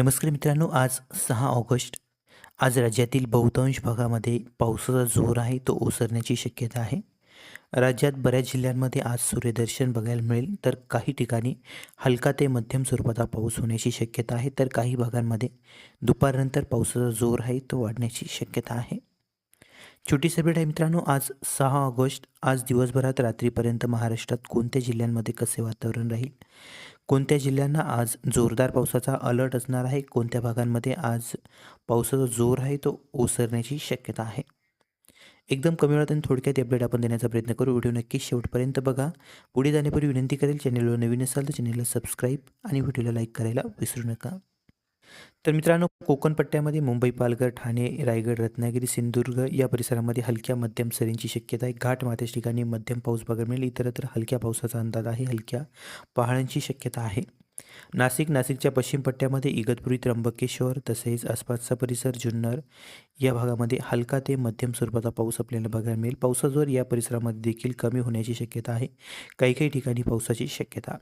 नमस्कार मित्रांनो आज सहा ऑगस्ट. आज राज्यातील बहुतांश भागामध्ये पावसाचा जोर आहे तो ओसरण्याची शक्यता आहे. राज्यात बऱ्याच जिल्ह्यांमध्ये आज सूर्यदर्शन बघायला मिळेल तर काही ठिकाणी हलका ते मध्यम स्वरूपाचा पाऊस होण्याची शक्यता आहे तर काही भागांमध्ये दुपारनंतर पावसाचा जोर आहे तो वाढण्याची शक्यता आहे. छोटी अपडेट आहे मित्रांनो आज सहा ऑगस्ट. आज दिवसभरात रात्रीपर्यंत महाराष्ट्रात कोणत्या जिल्ह्यांमध्ये कसे वातावरण राहील? कोणत्या जिल्ह्यांना आज जोरदार पावसाचा अलर्ट असणार आहे? कोणत्या भागांमध्ये आज पावसाचा जोर आहे? तो ओसरण्याची शक्यता आहे. एकदम कमी वेळात आणि थोडक्यात अपडेट आपण देण्याचा प्रयत्न करू. व्हिडिओ नक्की शेवटपर्यंत बघा. पुढे जाण्यापूर्वी विनंती करेल चॅनलवर नवीन असाल तर चॅनलला सबस्क्राईब आणि व्हिडिओला लाईक करायला विसरू नका. तर मित्रांनो कोकण पट्ट्यामध्ये मुंबई पालघर ठाणे रायगड रत्नागिरी सिंधुदुर्ग या परिसरामध्ये हलक्या मध्यम सरींची शक्यता आहे. घाट माथ्याच्या ठिकाणी मध्यम पाऊस बघायला मिळेल. इतरत्र हलक्या पावसाचा अंदाज आहे. हलक्या पहाडांची शक्यता आहे. नाशिक नाशिकच्या पश्चिम पट्ट्यामध्ये इगतपुरी त्र्यंबकेश्वर तसेच आसपासचा परिसर जुन्नर या भागामध्ये हलका ते मध्यम स्वरूपाचा पाऊस आपल्याला बघायला मिळेल. पावसाचा या परिसरामध्ये देखील कमी होण्याची शक्यता आहे. काही काही ठिकाणी पावसाची शक्यता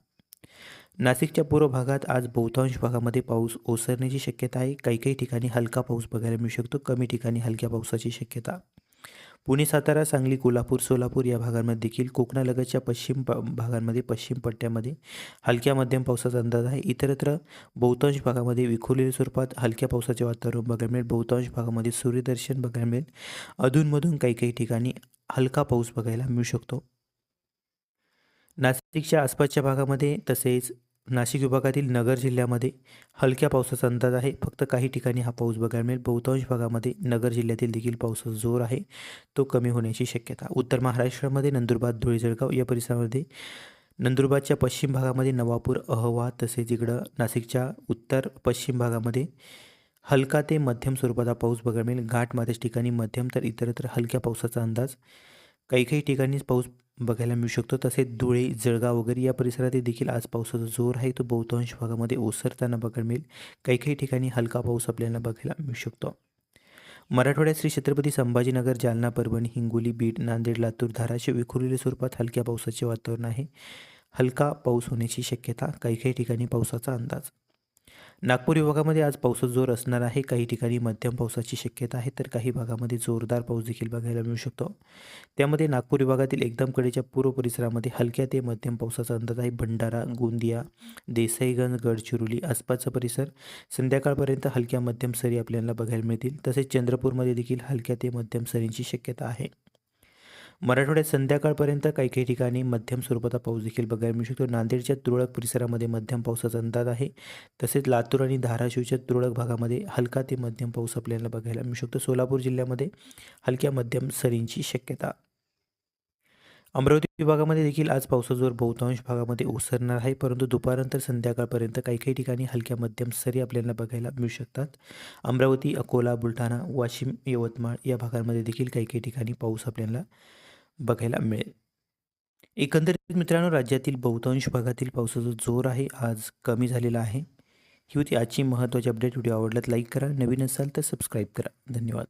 नाशिकच्या पूर्व भागात आज बहुतांश भागामध्ये पाऊस ओसरण्याची शक्यता आहे. काही काही ठिकाणी हलका पाऊस बघायला मिळू शकतो. कमी ठिकाणी हलक्या पावसाची शक्यता. पुणे सातारा सांगली कोल्हापूर सोलापूर या भागांमध्ये देखील कोकणालगतच्या पश्चिम भागांमध्ये पश्चिम पट्ट्यामध्ये हलक्या मध्यम पावसाचा अंदाज आहे. इतरत्र बहुतांश भागामध्ये विखुरलेल्या स्वरूपात हलक्या पावसाचे वातावरण बघायला मिळेल. बहुतांश भागामध्ये सूर्यदर्शन बघायला मिळेल. अधूनमधून काही काही ठिकाणी हलका पाऊस बघायला मिळू शकतो. नाशिकच्या आसपासच्या भागामध्ये तसेच नाशिक विभागातील नगर जिल्ह्यामध्ये हलक्या पावसाचा अंदाज आहे. फक्त काही ठिकाणी हा पाऊस बघायला मिळेल. बहुतांश भागामध्ये नगर जिल्ह्यातील देखील पावसाचा जोर आहे. तो कमी होण्याची शक्यता उत्तर महाराष्ट्रामध्ये नंदुरबार धुळे जळगाव या परिसरामध्ये नंदुरबारच्या पश्चिम भागामध्ये नवापूर अहवा तसेच इकडं नाशिकच्या उत्तर पश्चिम भागामध्ये हलका ते मध्यम स्वरूपाचा पाऊस बघायला मिळेल. घाटमाथ्याच्या ठिकाणी मध्यम तर इतरत्र हलक्या पावसाचा अंदाज. काही काही ठिकाणीच पाऊस बघायला मिळू शकतो. तसेच धुळे जळगाव वगैरे या परिसरात देखील आज पावसाचा जोर आहे. तो बहुतांश भागामध्ये ओसरताना बघायला मिळेल. काही काही ठिकाणी हलका पाऊस आपल्याला बघायला मिळू शकतो. मराठवाड्यात श्री छत्रपती संभाजीनगर जालना परभणी हिंगोली बीड नांदेड लातूर धाराशिव विखुरलेल्या स्वरूपात हलक्या पावसाचे वातावरण आहे. हलका पाऊस होण्याची शक्यता काही काही ठिकाणी पावसाचा अंदाज. नागपूर विभागामध्ये आज पावसाचा जोर असणार आहे. काही ठिकाणी मध्यम पावसाची शक्यता आहे तर काही भागामध्ये जोरदार पाऊस देखील बघायला मिळू शकतो. त्यामध्ये नागपूर विभागातील एकदम कडेच्या पूर्व परिसरामध्ये हलक्या ते मध्यम पावसाचा अंदाज आहे. भंडारा गोंदिया देसाईगंज गडचिरोली आसपासचा परिसर संध्याकाळपर्यंत हलक्या मध्यम सरी आपल्याला बघायला मिळतील. तसेच चंद्रपूरमध्ये देखील हलक्या ते मध्यम सरींची शक्यता आहे. मराठवाड्यात संध्याकाळपर्यंत काही काही ठिकाणी मध्यम स्वरूपाचा पाऊस देखील बघायला मिळू शकतो. नांदेडच्या तुरळक परिसरामध्ये मध्यम पावसाचा अंदाज आहे. तसेच लातूर आणि धाराशिवच्या तुरळक भागामध्ये हलका ते मध्यम पाऊस आपल्याला बघायला मिळू शकतो. सोलापूर जिल्ह्यामध्ये हलक्या मध्यम सरींची शक्यता. अमरावती विभागामध्ये देखील आज पावसाचा जोर बहुतांश भागामध्ये ओसरणार आहे. परंतु दुपारनंतर संध्याकाळपर्यंत काही काही ठिकाणी हलक्या मध्यम सरी आपल्याला बघायला मिळू शकतात. अमरावती अकोला बुलढाणा वाशिम यवतमाळ या भागांमध्ये देखील काही काही ठिकाणी पाऊस आपल्याला बघायला मिळेल. एकंदरीत मित्रांनो राज्यातील बहुतांश भागातील पावसाचा जोर आहे आज कमी झालेला आहे. ही होती आजची महत्त्वाची अपडेट व्हिडिओ आवडल्यात लाईक करा. नवीन असाल तर सबस्क्राईब करा. धन्यवाद.